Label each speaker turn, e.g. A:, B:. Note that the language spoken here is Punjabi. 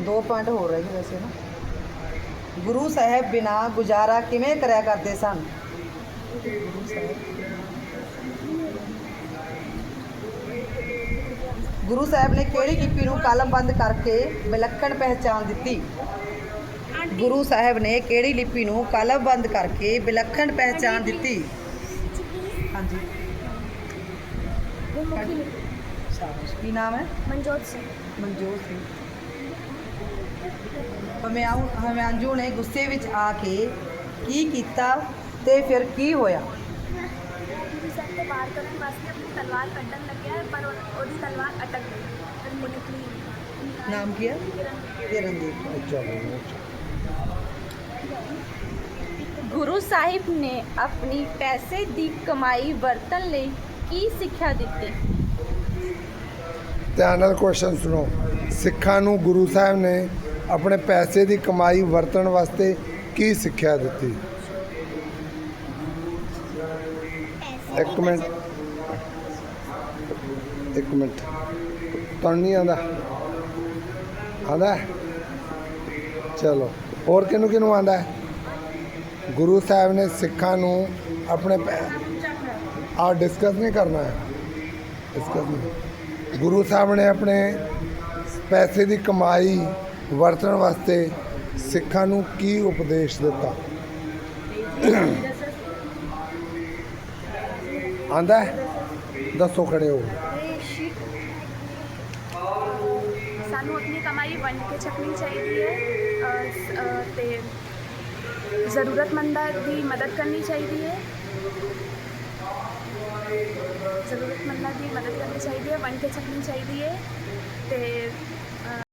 A: ਦੋ ਪੁਆਇੰਟ ਹੋ ਰਹੇ ਜੀ ਵੈਸੇ ਨਾ। ਗੁਰੂ ਸਾਹਿਬ ਬਿਨਾ ਗੁਜ਼ਾਰਾ ਕਿਵੇਂ ਕਰਿਆ ਕਰਦੇ ਸਨ? ਗੁਰੂ ਸਾਹਿਬ ਨੇ ਕਿਹੜੀ ਲਿਪੀ ਨੂੰ ਕਲਮਬੰਦ ਕਰਕੇ ਵਿਲੱਖਣ ਪਹਿਚਾਨ ਦਿੱਤੀ? ਗੁਰੂ ਸਾਹਿਬ ਨੇ ਕਿਹੜੀ ਲਿਪੀ ਨੂੰ ਕਲਮਬੰਦ ਕਰਕੇ ਵਿਲੱਖਣ ਪਹਿਚਾਨ ਦਿੱਤੀ? ਹਾਂਜੀ। ਕੀ ਨਾਮ ਹੈ?
B: ਮਨਜੋਤ ਸਿੰਘ।
A: ਮਨਜੋਤ ਸਿੰਘ। ਹਮਿਆਉ ਹਮਿਆਂਜੂ ਨੇ ਗੁੱਸੇ ਵਿੱਚ ਆ ਕੇ ਕੀ ਕੀਤਾ ਤੇ ਫਿਰ ਕੀ ਹੋਇਆ?
B: ਗੁਰੂ ਸਾਹਿਬ ਤੋਂ ਬਾਹਰ ਕਰਨ ਵਾਸਤੇ ਆਪਣੀ ਤਲਵਾਰ ਕੱਢਣ ਲੱਗਿਆ ਪਰ ਉਹ- ਉਹਦੀ ਤਲਵਾਰ ਅਟਕ ਗਈ। ਫਿਰ ਉਹ ਨਿਕਲੀ
A: ਨਾਮ ਕੀ ਹੈ? ਕਿਰਨਦੀਪ।
C: ਗੁਰੂ ਸਾਹਿਬ ਨੇ ਆਪਣੀ ਪੈਸੇ ਦੀ ਕਮਾਈ ਵਰਤਣ ਲਈ ਕੀ ਸਿੱਖਿਆ ਦਿੱਤੀ?
D: ਧਿਆਨ ਨਾਲ ਕੁਐਸਚਨ ਸੁਣੋ। ਸਿੱਖਾਂ ਨੂੰ ਗੁਰੂ ਸਾਹਿਬ ਨੇ ਆਪਣੇ ਪੈਸੇ ਦੀ ਕਮਾਈ ਵਰਤਣ ਵਾਸਤੇ ਕੀ ਸਿੱਖਿਆ ਦਿੱਤੀ? ਇੱਕ ਮਿੰਟ। ਇੱਕ ਮਿੰਟ। ਤੁਹਾਨੂੰ ਨਹੀਂ ਆਉਂਦਾ ਆਉਂਦਾ? ਚਲੋ। ਹੋਰ ਕਿਹਨੂੰ ਕਿਹਨੂੰ ਆਉਂਦਾ? ਗੁਰੂ ਸਾਹਿਬ ਨੇ ਸਿੱਖਾਂ ਨੂੰ ਆਪਣੇ ਆ ਡਿਸਕਸ ਨਹੀਂ ਕਰਨਾ ਹੈ। ਡਿਸਕਸ ਨਹੀਂ। ਗੁਰੂ ਸਾਹਿਬ ਨੇ ਆਪਣੇ ਪੈਸੇ ਦੀ ਕਮਾਈ ਵਰਤਣ ਵਾਸਤੇ ਸਿੱਖਾਂ ਨੂੰ ਕੀ ਉਪਦੇਸ਼ ਦਿੱਤਾ? ਆਂਦਾ ਦੱਸੋ ਖੜੇ ਹੋ।
B: ਸਾਨੂੰ ਆਪਣੀ ਕਮਾਈ ਵੰਡ ਕੇ ਛਕਣੀ ਚਾਹੀਦੀ ਹੈ। ਅਹ, ਤੇ ਜ਼ਰੂਰਤਮੰਦਾਂ ਦੀ ਮਦਦ ਕਰਨੀ ਚਾਹੀਦੀ ਹੈ। ਜ਼ਰੂਰਤਮੰਦਾਂ ਦੀ ਮਦਦ ਕਰਨੀ ਚਾਹੀਦੀ ਹੈ ਵੰਡ ਕੇ ਛਕਣੀ ਚਾਹੀਦੀ ਹੈ।